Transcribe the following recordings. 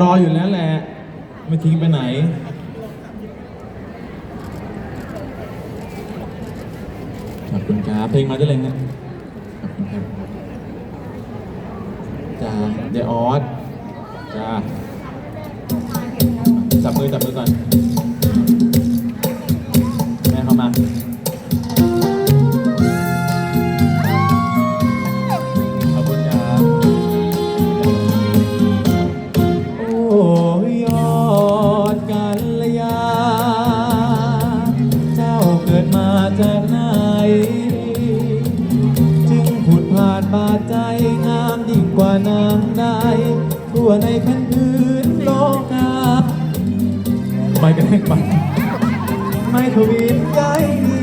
รออยู่แล้วแหละ ไม่ทิ้งไปไหน ขอบคุณครับ เพลงมาได้เลยนะขอบคุณครับจ้าเดออสจ้าจับมือจับมือก่อน จากไหน จึงผุดผ่านบาดใจงามยิ่งกว่านางใดทั่วในแผ่นพื้นโลกาไม่กันแห้งไปไม่ทวีปใจดี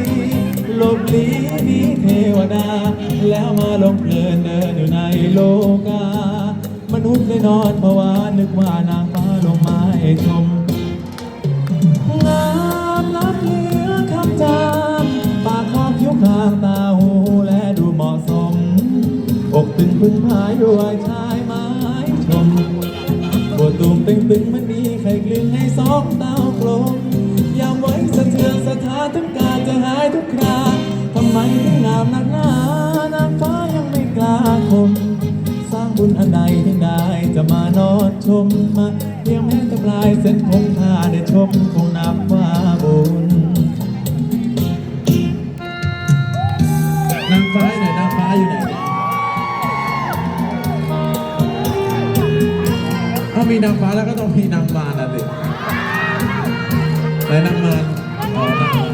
หลบหลีหนีเทวดา แล้วมาลงเพลินเดินอยู่ในโลกามนุษย์ได้นอนเพราะว่านึกว่านางฟ้าลง ตึงพึ่งพายด้วยชายไม้ชมบวตูมตึงตึงมันมีไข่กลึงให้สองเต้ากลมยามไว้สะเทือนสถานทุกการจะหายทุกคราทำไมถึงงามนักหนานางฟ้ายังไม่กล้าคมสร้างบุญอันใดถึงได้จะมานอนชมมาเพียงแม้จะปลายเส้นคงถ้าได้ชมคงนับ ถ้ามีนางฟ้าแล้วก็ต้องมีนางมารนะสิไหนนางมารอ๋อนางมาร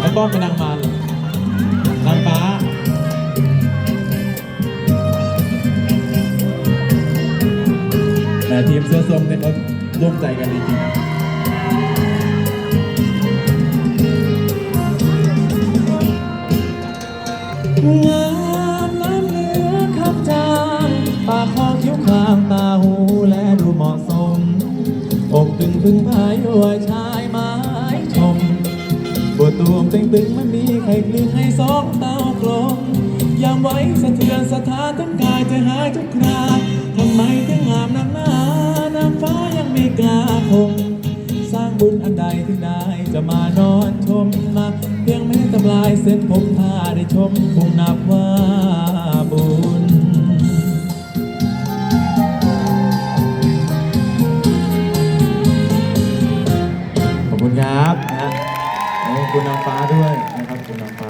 ไอ้ป้อมเป็นนางมารเหรอนางฟ้า แต่ทีมเสื้อส้มเนี่ยเขาร่วมใจกันจริงๆง อกตึงพึ่งพายด้วยชายไม้ชมปวดตูมตึงตึงมันมีไข่กลึงให้สองเต้ากลมยามไว้สะเทือนสถานทั้งกายจะหายทุกคราทำไมถึงงามนักหนานางฟ้ายังไม่กล้าคง สร้างบุญอันใดถึงได้จะมานอนชมมาเพียงแม้ตำลายเส้นผมถ้าได้ชมคงนับว่า คุณครับนะขอบคุณนางฟ้าด้วยนะครับคุณนางฟ้า